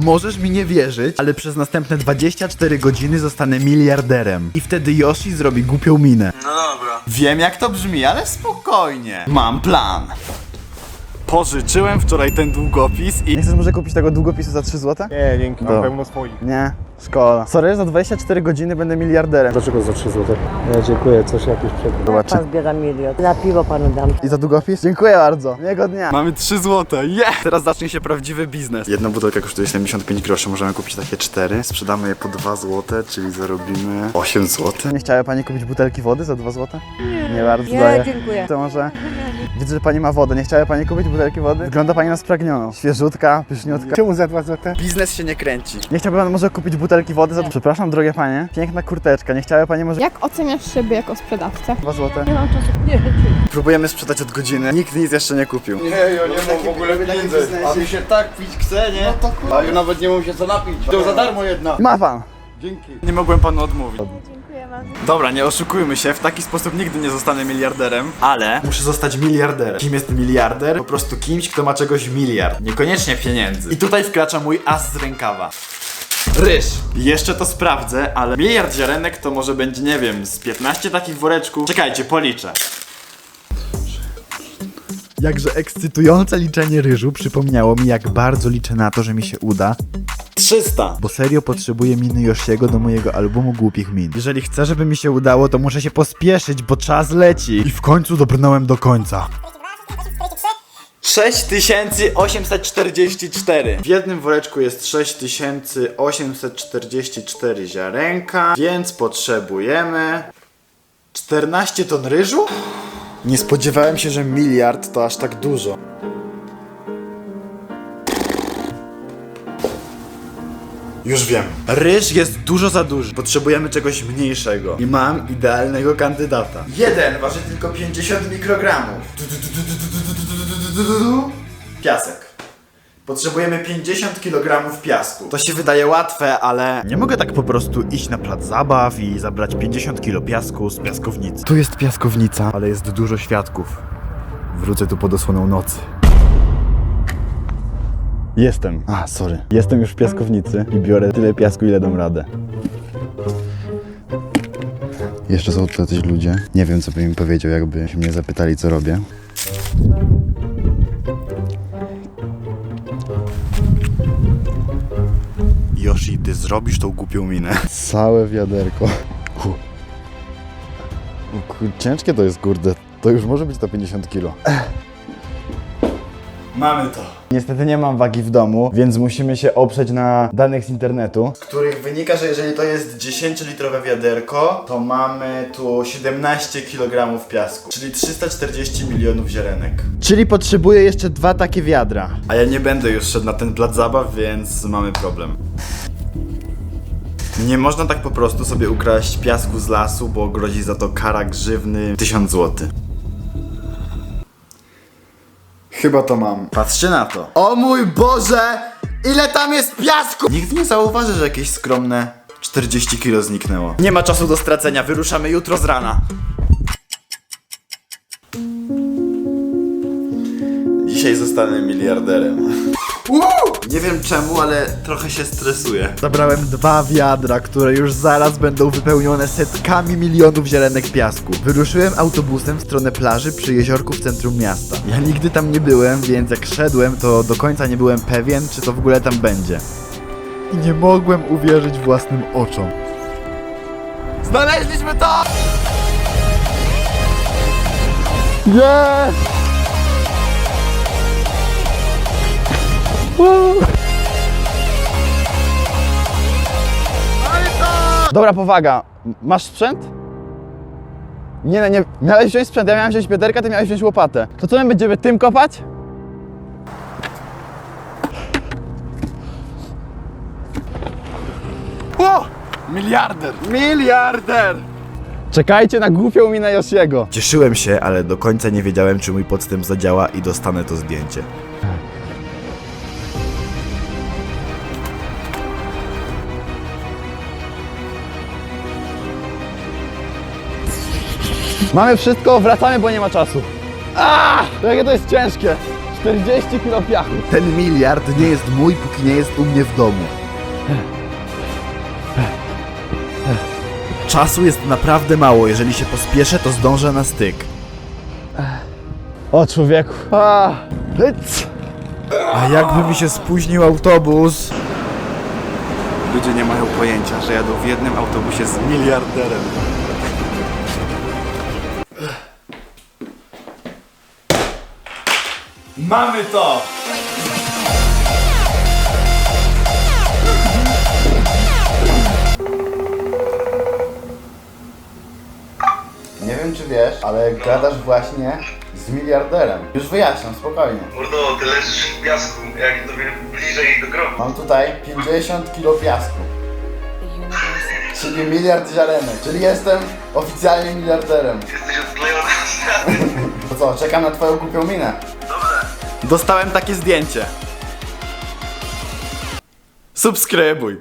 Możesz mi nie wierzyć, ale przez następne 24 godziny zostanę miliarderem. I wtedy Yoshi zrobi głupią minę. No dobra. Wiem jak to brzmi, ale spokojnie. Mam plan. Pożyczyłem wczoraj ten długopis i... Nie chcesz może kupić tego długopisu za 3 zł? Nie, dzięki, mam mam pełno swoich. Nie, szkoda. Sorry, za 24 godziny będę miliarderem. Dlaczego za 3 zł? Nie, dziękuję, coś jakiś przekrój. Zobaczy. Pan zbiera milion. Na piwo panu dam. I za długopis? Dziękuję bardzo. Miłego dnia. Mamy 3 zł. Yeah! Teraz zacznie się prawdziwy biznes. Jedna butelka kosztuje 75 groszy. Możemy kupić takie 4. Sprzedamy je po 2 zł, czyli zarobimy 8 zł. Nie chciała pani kupić butelki wody za 2 zł? Nie. Nie bardzo Nie, daję. dziękuję. To może... Widzę, że pani ma wodę. Nie chciała pani kupić butelki wody? Wygląda pani na spragnioną. Świeżutka, pyszniutka. Czemu za 2 zł? Biznes się nie kręci. Nie chciałby pan może kupić butelki wody za... Przepraszam, drogie panie. Piękna kurteczka. Nie chciałaby pani może... Jak oceniasz siebie jako sprzedawcę? 2 zł. Nie mam czasu. Nie, Próbujemy sprzedać od godziny. Nikt nic jeszcze nie kupił. Nie, ja nie mam w ogóle pieniędzy. A mi się tak pić chce, nie? A ja nawet nie mam się co napić. To za darmo jedna. Ma pan. Dzięki. Nie mogłem panu odmówić. Dziękuję bardzo. Dobra, nie oszukujmy się, w taki sposób nigdy nie zostanę miliarderem, ale muszę zostać miliarderem. Kim jest miliarder? Po prostu kimś, kto ma czegoś miliard, niekoniecznie pieniędzy. I tutaj wkracza mój as z rękawa. Ryż. Jeszcze to sprawdzę, ale miliard ziarenek to może będzie, nie wiem, z 15 takich woreczków. Czekajcie, policzę. Jakże ekscytujące liczenie ryżu przypomniało mi, jak bardzo liczę na to, że mi się uda. 300! Bo serio potrzebuję miny Yoshiego do mojego albumu głupich min. Jeżeli chcę, żeby mi się udało, to muszę się pospieszyć, bo czas leci. I w końcu dobrnąłem do końca. 6844. W jednym woreczku jest 6844 ziarenka, więc potrzebujemy 14 ton ryżu? Nie spodziewałem się, że miliard to aż tak dużo. Już wiem. Ryż jest dużo za duży. Potrzebujemy czegoś mniejszego. I mam idealnego kandydata. Jeden waży tylko 50 mikrogramów. Piasek. Potrzebujemy 50 kg piasku. To się wydaje łatwe, ale nie mogę tak po prostu iść na plac zabaw i zabrać 50 kg piasku z piaskownicy. Tu jest piaskownica, ale jest dużo świadków. Wrócę tu pod osłoną nocy. Jestem. A, sorry. Jestem już w piaskownicy i biorę tyle piasku, ile dam radę. Jeszcze są tu jacyś ludzie. Nie wiem, co bym im powiedział, jakby się mnie zapytali, co robię. Yoshi, ty zrobisz tą głupią minę. Całe wiaderko. Ciężkie to jest, kurde. To już może być to 50 kilo. Mamy to. Niestety nie mam wagi w domu, więc musimy się oprzeć na danych z internetu. Z których wynika, że jeżeli to jest 10-litrowe wiaderko, to mamy tu 17 kg piasku, czyli 340 milionów ziarenek. Czyli potrzebuję jeszcze dwa takie wiadra. A ja nie będę już szedł na ten plac zabaw, więc mamy problem. Nie można tak po prostu sobie ukraść piasku z lasu, bo grozi za to kara grzywny 1000 zł. Chyba to mam. Patrzcie na to. O mój Boże! Ile tam jest piasku! Nikt nie zauważy, że jakieś skromne 40 kilo zniknęło. Nie ma czasu do stracenia, wyruszamy jutro z rana. Dzisiaj zostanę miliarderem. Nie wiem czemu, ale trochę się stresuję. Zabrałem dwa wiadra, które już zaraz będą wypełnione setkami milionów ziarenek piasku. Wyruszyłem autobusem w stronę plaży przy jeziorku w centrum miasta. Ja nigdy tam nie byłem, więc jak szedłem, to do końca nie byłem pewien, czy to w ogóle tam będzie. I nie mogłem uwierzyć własnym oczom. Znaleźliśmy to! Jest! Dobra, powaga. Masz sprzęt? Nie, no, nie. Miałeś wziąć sprzęt, ja miałem wziąć piederka, ty miałeś wziąć łopatę. To co my będziemy tym kopać? O! Miliarder! Miliarder! Czekajcie na głupią minę Yoshiego. Cieszyłem się, ale do końca nie wiedziałem, czy mój podstęp zadziała i dostanę to zdjęcie. Mamy wszystko, wracamy, bo nie ma czasu. A! Jakie to jest ciężkie! 40 kilo piachu. Ten miliard nie jest mój, póki nie jest u mnie w domu. Czasu jest naprawdę mało, jeżeli się pospieszę, to zdążę na styk. O człowieku. A, hyc. A jakby mi się spóźnił autobus? Ludzie nie mają pojęcia, że jadą w jednym autobusie z miliarderem. Mamy to! Nie wiem czy wiesz, ale gadasz właśnie z miliarderem. Już wyjaśniam, spokojnie. Mordo, ty leżysz w piasku, jak tobie bliżej do grobu. Mam tutaj 50 kilo piasku. Czyli miliard ziarenek. Czyli jestem oficjalnie miliarderem. Jesteś odklejony od ściany. To co, czekam na twoją głupią minę. Dostałem takie zdjęcie. Subskrybuj.